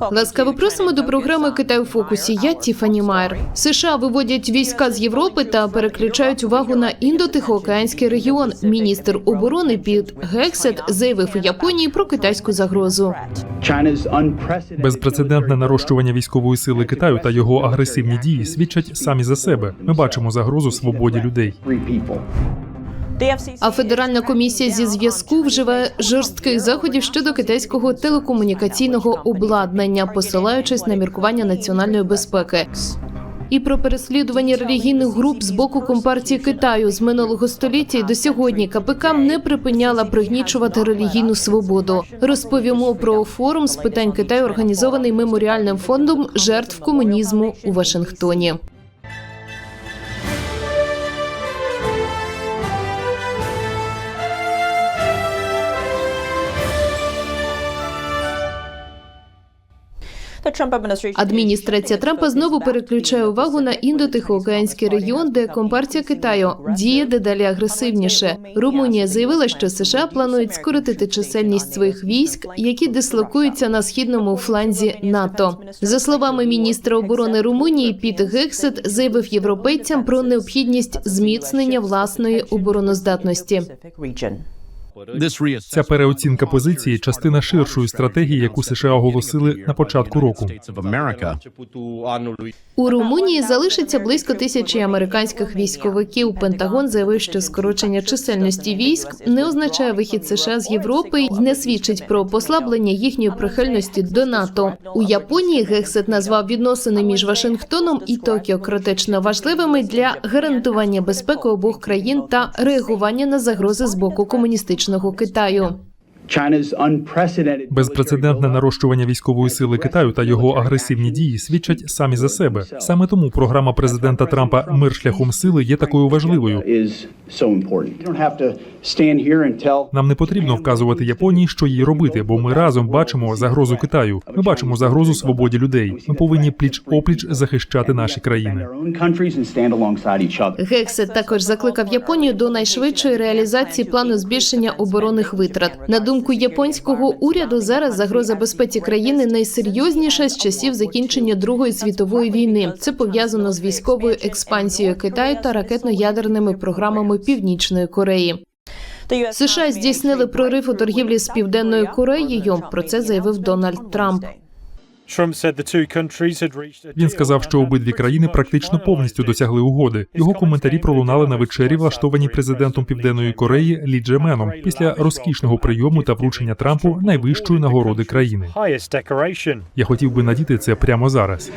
Ласкаво просимо до програми Китай у фокусі. Я Тіфані Майер. США виводять війська з Європи та переключають увагу на індотихоокеанський регіон. Міністр оборони Піт Гексет заявив у Японії про китайську загрозу. Безпрецедентне нарощування військової сили Китаю та його агресивні дії свідчать самі за себе. Ми бачимо загрозу свободі людей. А федеральна комісія зі зв'язку вживає жорстких заходів щодо китайського телекомунікаційного обладнання, посилаючись на міркування національної безпеки. І про переслідування релігійних груп з боку компартії Китаю з минулого століття і до сьогодні КПК не припиняла пригнічувати релігійну свободу. Розповімо про форум з питань Китаю, організований меморіальним фондом жертв комунізму у Вашингтоні. Адміністрація Трампа знову переключає увагу на індотихоокеанський регіон, де компартія Китаю діє дедалі агресивніше. Румунія заявила, що США планують скоротити чисельність своїх військ, які дислокуються на східному фланзі НАТО. За словами міністра оборони Румунії, Піт Гексет заявив європейцям про необхідність зміцнення власної обороноздатності. Ця переоцінка позиції частина ширшої стратегії, яку США оголосили на початку року. У Румунії залишиться близько тисячі американських військовиків. Пентагон заявив, що скорочення чисельності військ не означає вихід США з Європи і не свідчить про послаблення їхньої прихильності до НАТО. У Японії Гексет назвав відносини між Вашингтоном і Токіо критично важливими для гарантування безпеки обох країн та реагування на загрози з боку комуністичного Китаю. Безпрецедентне нарощування військової сили Китаю та його агресивні дії свідчать самі за себе. Саме тому програма президента Трампа Мир шляхом сили є такою важливою. Нам не потрібно вказувати Японії, що їй робити, бо ми разом бачимо загрозу Китаю. Ми бачимо загрозу свободі людей. Ми повинні пліч опліч захищати наші країни. Гексет також закликав Японію до найшвидшої реалізації плану збільшення оборонних витрат. На думку японського уряду, зараз загроза безпеці країни найсерйозніша з часів закінчення Другої світової війни. Це пов'язано з військовою експансією Китаю та ракетно-ядерними програмами Північної Кореї. США здійснили прорив у торгівлі з південною Кореєю. Про це заявив Дональд Трамп. Він сказав, що обидві країни практично повністю досягли угоди. Його коментарі пролунали на вечері, влаштованій президентом Південної Кореї Лі Джеменом після розкішного прийому та вручення Трампу найвищої нагороди країни. Я хотів би надіти це прямо зараз.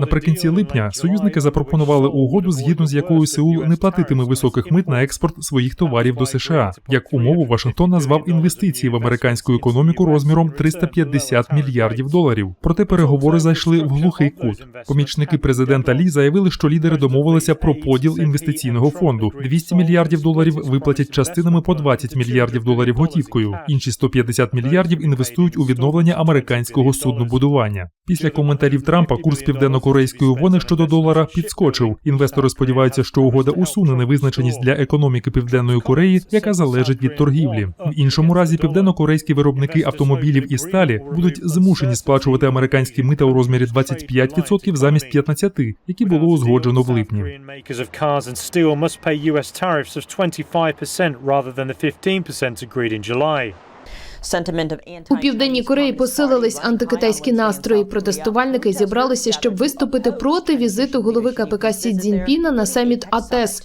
Наприкінці липня союзники запропонували угоду, згідно з якою Сеул не платитиме високих мит на експорт своїх товарів до США. Як умову Вашингтон назвав інвестиції в американську економіку розміром 350 мільярдів доларів. Проте переговори зайшли в глухий кут. Помічники президента Лі заявили, що лідери домовилися про поділ інвестиційного фонду. 200 мільярдів доларів виплатять частинами по 20 мільярдів доларів готівкою. Інші 150 мільярдів інвестують у відновлення американського суднобудування. Після коментарів Трампа курс південно-корейської вони щодо долара підскочив. Інвестори сподіваються, що угода усуне невизначеність для економіки Південної Кореї, яка залежить від торгівлі. В іншому разі південно-корейські виробники автомобілів і сталі будуть змушені сплачувати американські мита у розмірі 25% замість 15%, які було узгоджено в липні. У південній Кореї посилились антикитайські настрої. Протестувальники зібралися, щоб виступити проти візиту голови КПК Сі Цзіньпіна на саміт АТЕС.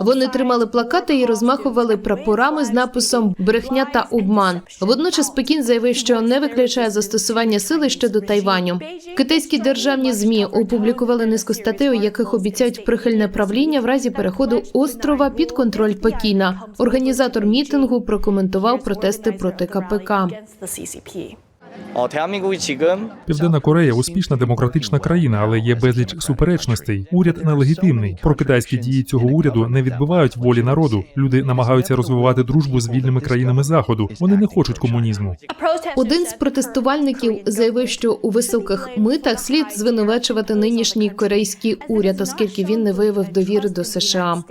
Вони тримали плакати і розмахували прапорами з написом Брехня та обман. Водночас Пекін заявив, що не виключає застосування сили щодо Тайваню. Китайські державні змі опублікували низку статей, у яких обіцяють прихильне правління в разі переходу острова під контроль Пекіна. Організатор мітингу прокоментував протести проти КПК. Південна Корея успішна демократична країна, але є безліч суперечностей. Уряд нелегітимний. Прокитайські дії цього уряду не відбивають волі народу. Люди намагаються розвивати дружбу з вільними країнами заходу. Вони не хочуть комунізму. Один з протестувальників заявив, що у високих митах слід звинувачувати нинішній корейський уряд, оскільки він не виявив довіри до США.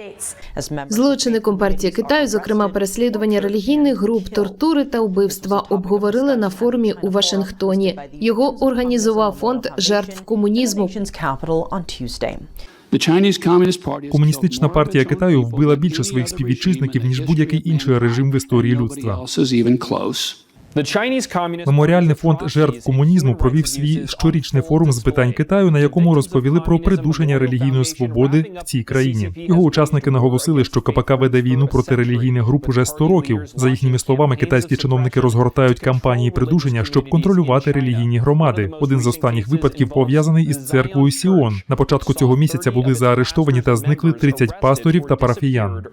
Злочини компартії Китаю, зокрема переслідування релігійних груп, тортури та вбивства, обговорили на форумі у. Вашингтоні. Його організував фонд жертв комунізму. Комуністична партія Китаю вбила більше своїх співвітчизників ніж будь-який інший режим в історії людства. Меморіальний фонд жертв комунізму провів свій щорічний форум з питань Китаю, на якому розповіли про придушення релігійної свободи в цій країні. Його учасники наголосили, що КПК веде війну проти релігійних груп уже 100 років. За їхніми словами, китайські чиновники розгортають кампанії придушення, щоб контролювати релігійні громади. Один з останніх випадків пов'язаний із церквою Сіон. На початку цього місяця були заарештовані та зникли 30 пасторів та парафіян.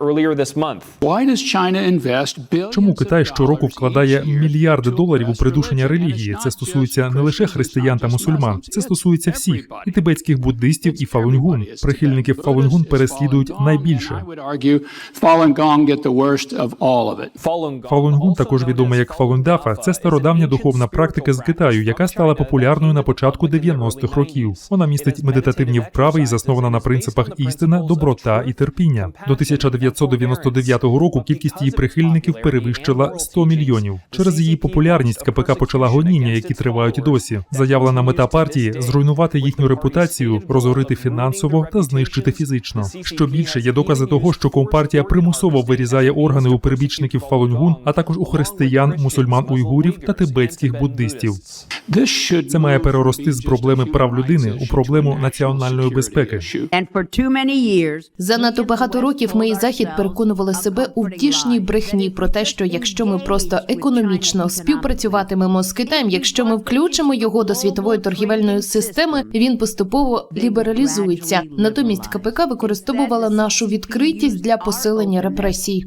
Чому Китай щороку вкладає мільярди доларів у придушення релігії? Це стосується не лише християн та мусульман, це стосується всіх і тибетських буддистів, і фалунгун. Прихильників фалунгун переслідують найбільше. Фалунгун, також відома як Фалундафа, це стародавня духовна практика з Китаю, яка стала популярною на початку 90-х років. Вона містить медитативні вправи і заснована на принципах істина, доброта і терпіння. До 1999 року кількість її прихильників перевищила 100 мільйонів. Через її популярність КПК почала гоніння, які тривають досі. Заявлена мета партії зруйнувати їхню репутацію, розорити фінансово та знищити фізично. Що більше є докази того, що компартія примусово вирізає органи у перебічників фалунгун, а також у християн, мусульман уйгурів та тибетських буддистів. Це має перерости з проблеми прав людини у проблему національної безпеки. Занадто багато років ми і захід переконували себе у втішній брехні про те, що якщо ми просто економічно співпрацюватимемо з Китаєм, якщо ми включимо його до світової торгівельної системи, він поступово лібералізується. Натомість КПК використовувала нашу відкритість для посилення репресій.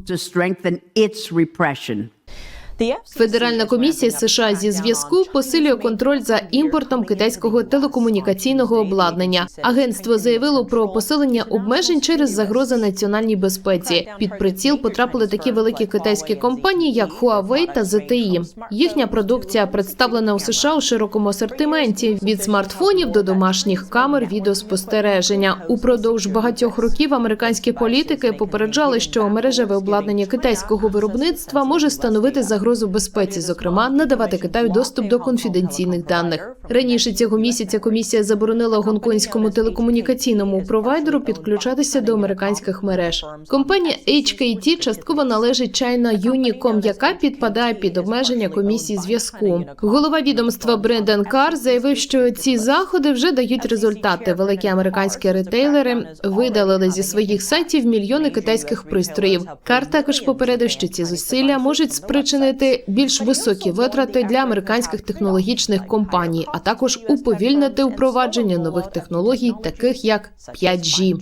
Федеральна комісія США зі зв'язку посилює контроль за імпортом китайського телекомунікаційного обладнання. Агентство заявило про посилення обмежень через загрози національній безпеці. Під приціл потрапили такі великі китайські компанії, як Huawei та ZTE. Їхня продукція представлена у США у широкому асортименті від смартфонів до домашніх камер відеоспостереження. Упродовж багатьох років американські політики попереджали, що мережеве обладнання китайського виробництва може становити загрозу безпеці, зокрема надавати Китаю доступ до конфіденційних даних. Раніше цього місяця комісія заборонила гонконгському телекомунікаційному провайдеру підключатися до американських мереж. Компанія HKT частково належить China Unicom, яка підпадає під обмеження комісії зв'язку. Голова відомства Брендан Кар заявив, що ці заходи вже дають результати. Великі американські ретейлери видалили зі своїх сайтів мільйони китайських пристроїв. Кар також попередив, що ці зусилля можуть спричинити більш високі витрати для американських технологічних компаній, а також уповільнити впровадження нових технологій, таких як 5G.